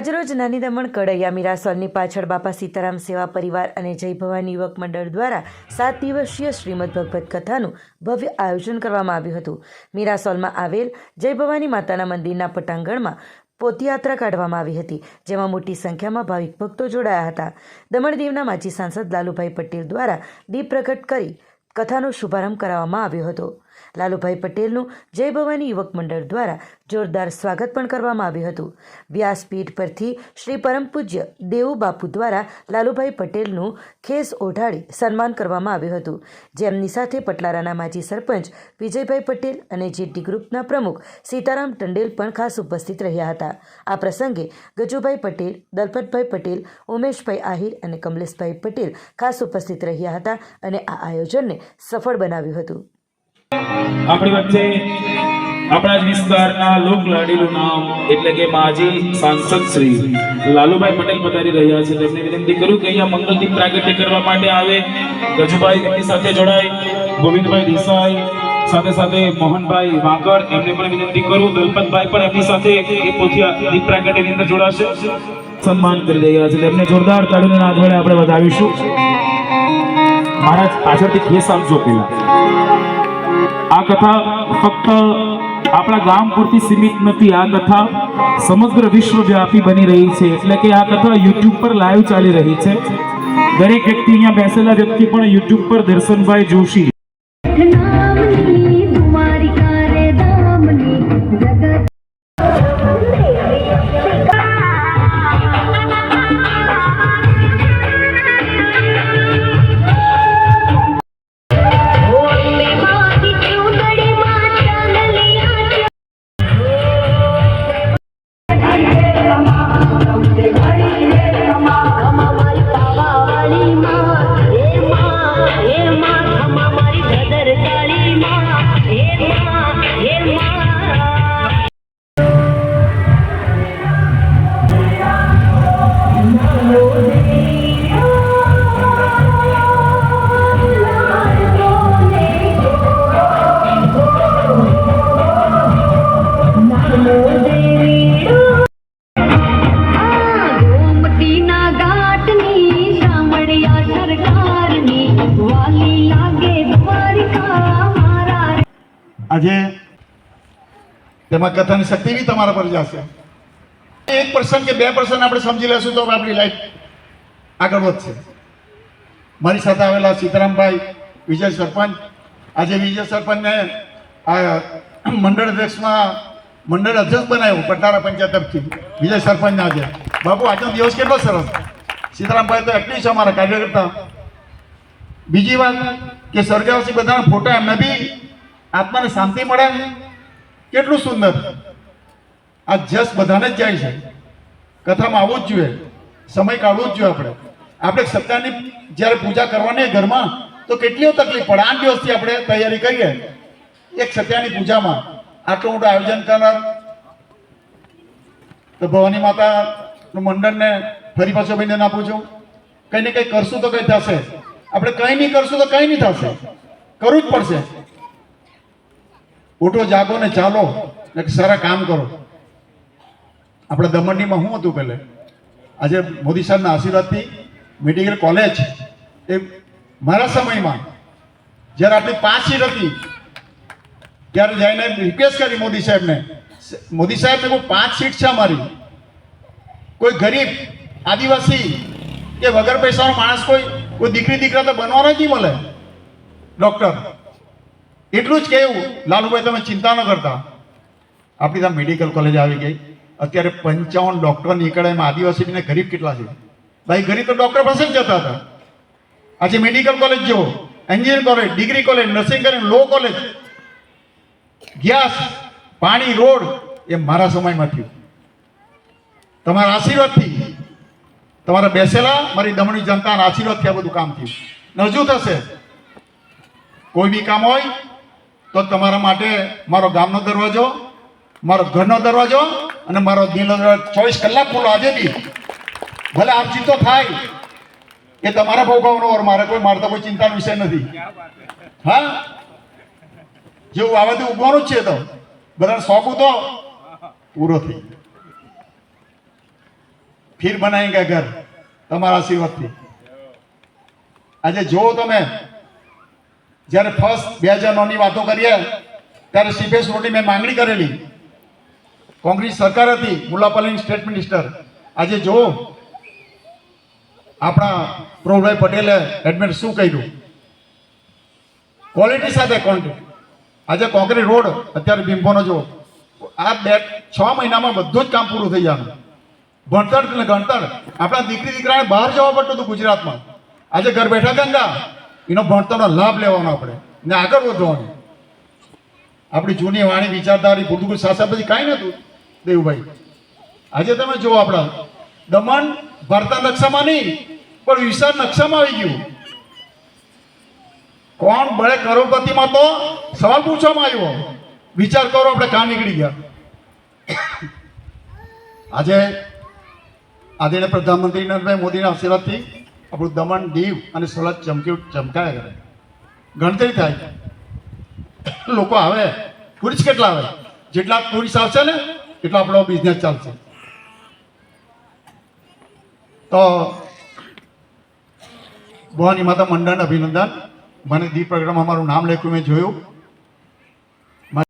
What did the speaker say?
આજરોજ નાની દમણ કડૈયા મીરાસોલની પાછળ બાપા સીતારામ સેવા પરિવાર અને જય ભવાની યુવક મંડળ દ્વારા સાત દિવસીય શ્રીમદ ભગવત કથાનું ભવ્ય આયોજન કરવામાં આવ્યું હતું. મીરાસોલમાં આવેલ જય ભવાની માતાના મંદિરના પટાંગણમાં પોતયાત્રા કાઢવામાં આવી હતી, જેમાં મોટી સંખ્યામાં ભાવિક ભક્તો જોડાયા હતા. દમણ દીવના માજી સાંસદ લાલુભાઈ પટેલ દ્વારા દીપ પ્રગટ કરી કથાનો શુભારંભ કરાવવામાં આવ્યો હતો. લાલુભાઈ પટેલનું જય ભવાની યુવક મંડળ દ્વારા જોરદાર સ્વાગત પણ કરવામાં આવ્યું હતું. વ્યાસપીઠ પરથી શ્રી પરમ પૂજ્ય દેવુ બાપુ દ્વારા લાલુભાઈ પટેલનું ખેસ ઓઢાડી સન્માન કરવામાં આવ્યું હતું. જેમની સાથે પટલારાના માજી સરપંચ વિજયભાઈ પટેલ અને જીટી ગ્રુપના પ્રમુખ સીતારામ ટંડેલ પણ ખાસ ઉપસ્થિત રહ્યા હતા. આ પ્રસંગે ગજુભાઈ પટેલ, દલપતભાઈ પટેલ, ઉમેશભાઈ આહિર અને કમલેશભાઈ પટેલ ખાસ ઉપસ્થિત રહ્યા હતા અને આ આયોજનને સફળ બનાવ્યું હતું. આપણી વચ્ચે આપણા જ વિસ્તારના લોક લાડીનું નામ એટલે કે માજી સાંસદ શ્રી લાલુભાઈ પટેલ પધારી રહ્યા છે. તેમને વિનંતી કરું કે અહીંયા મંગલદીપ પ્રાગટ્ય કરવા માટે આવે. ગજુભાઈ એમની સાથે જોડાય. ગોવિંદભાઈ દેસાઈ સાથે સાથે મોહનભાઈ વાંકડ, એમને પણ વિનંતી કરું. દલપતભાઈ પણ એમની સાથે એ પોથિયા દીપ પ્રાગટ્યની અંદર જોડાશે. સન્માન કરી રહ્યા છે. તેમને જોરદાર તાળીઓના નાદ વડે આપણે વધાવીશું. મહારાજ પાછળથી ખેસ આપજો પેલા આ કથા ફક્ત આપણા ગામ પૂરતી સીમિત નથી. આ કથા સમગ્ર વિશ્વવ્યાપી બની રહી છે. એટલે કે આ કથા યુટ્યુબ પર લાઈવ ચાલી રહી છે. દરેક વ્યક્તિ અહીંયા બેસેલા વ્યક્તિ પણ યુટ્યુબ પર દર્શનભાઈ જોશી આજે તેમાં કથાની શક્તિ બી તમારા પર જશે. એક પર્સન કે બે પર્સન આપણે સમજી લેશું તો આપણી લાઈફ આગળ વધશે. મારી સાથે આવેલા સીતારામભાઈ, વિજય સરપંચ, આજે વિજય સરપંચને મંડળ અધ્યક્ષમાં, મંડળ અધ્યક્ષ બનાવ્યું પટારા પંચાયત તરફથી. વિજય સરપંચના આજે. બાપુ, આજનો દિવસ કેટલો સરસ? સીતારામભાઈ તો એટલી છે અમારા કાર્યકર્તા. બીજી વાત કે સ્વર્ગવાસી બધાના ફોટા એમને બી આત્માને શાંતિ મળે? કેટલું સુંદર. આ જસ બધાને જ જાય છે. કથામાં આવવું જ જોઈએ. સમય કાઢવો જ જોઈએ આપણે. આપણે સત્યની જ્યારે પૂજા કરવાની ઘરમાં, તો કેટલીઓ તકલીફ પડે? આઠ દિવસથી આપણે તૈયારી કરીએ. એક સત્યાની પૂજામાં આટલું મોટું આયોજન કરનાર તો ભવાની માતાનું મંડળને ફરી પાછો અભિનંદન આપું છું. કંઈ ને કંઈ કરશું તો કંઈ થશે. આપણે કંઈ નહીં કરશું તો કંઈ નહીં થશે. કરવું જ પડશે. ઉઠો, જાગો ને ચાલો. ને સારા કામ કરો. આપણે દમણનીમાં શું હતું પહેલે? આજે મોદી સાહેબના આશીર્વાદથી મેડિકલ કોલેજ એ મારા સમયમાં જ્યારે આપણી પાંચ સીટ હતી, ત્યારે જઈને રિક્વેસ્ટ કરી મોદી સાહેબને. મોદી સાહેબને કોઈ પાંચ સીટ છે અમારી. કોઈ ગરીબ, આદિવાસી, કે વગર પૈસાનો માણસ કોઈ કોઈ દીકરી દીકરા તો બનવાનો જ નહીં મળે. ડૉક્ટર એટલું જ કહેવું લાલુભાઈ, તમે ચિંતા ન કરતા. આપણી ત્યાં મેડિકલ કોલેજ આવી ગઈ. અત્યારે પંચાવન ડૉક્ટર નીકળે એમાં આદિવાસીને ગરીબ કેટલા છે? ભાઈ, ગરીબ તો ડૉક્ટર પાસે જ જતા હતા. આજે મેડિકલ કોલેજ જુઓ engineering college degree college nursing college law college gas પાણી રોડ એ મારા સમયમાં થયું. તમારા આશીર્વાદથી. તમારા બેસેલા, મારી દમણી જનતાના આશીર્વાદથી આ બધું કામ થયું. હજુ થશે. કોઈ બી કામ હોય તો તમારા માટે મારો ગામનો દરવાજો, મારો ઘરનો દરવાજો અને મારો દિલનો દરવાજો. ચોવીસ કલાક ખુલ્લો આજે બી. ભલે આમ ચિંતો થાય, એ તમારા ભોગવવાનો ઓર મારે કોઈ મારતા કોઈ ચિંતાનો વિષય નથી. હા? જેવું બધું ઉગવાનું જ છે તો. બધાને શોખ તો પૂરો થઈ ફીર ફીર ગયા ઘર, તમારા આશીર્વાદથી. આજે જુઓ તમે જ્યારે ફર્સ્ટ બે હજાર નવની વાતો કરીએ, ત્યારે સીપેસ રોડની મેં માંગણી કરેલી. કોંગ્રેસ સરકાર હતી મુલાપાલીની સ્ટેટ મિનિસ્ટર. આજે જો આપણા પ્રભુભાઈ પટેલે એડમિટ શું કર્યું? ક્વોલિટી સાથે ક્વોન્ટિટી આજે કોંક્રીટ રોડ અત્યારે બિમ્બોનો જો આ બે, છ મહિનામાં બધું જ કામ પૂરું થઈ જવાનું. ભણતર એટલે ગણતર. આપણા દીકરી દીકરાને બહાર જવા પડતું હતું ગુજરાતમાં. આજે ઘર બેઠા ગંગા. એનો ભણતરનો લાભ લેવાનો આપણે. ને આગળ વધવાનું. આપણી જૂની વાણી, વિચારધારી પોર્ટુગલ શાસન પછી કાંઈ નહોતું. દેવુભાઈ, આજે તમે જુઓ આપણા. દમણ ભારતના નકશામાં નહીં, પણ વિશાળ નકશામાં આવી ગયું. કોણ બળે કરોડપતિમાં તો સવાલ પૂછવામાં આવ્યો. વિચાર કરો, આપણે કાં નીકળી ગયા. આજે આદરણીય પ્રધાનમંત્રી નરેન્દ્રભાઈ મોદીના આશીર્વાદથી આપણું દમણ દીવ અને સોલત ચમકી ચમકાયા કરે. ગણતરી થાય. લોકો આવે ટુરિસ્ટ કેટલા આવે? જેટલા ટુરિસ્ટ આવશે ને, એટલો આપણો બિઝનેસ ચાલશે. તો ભવાની માતા મંડળ અભિનંદન. મને દીપ પ્રોગ્રામ અમારું નામ લખ્યું, મેં જોયું.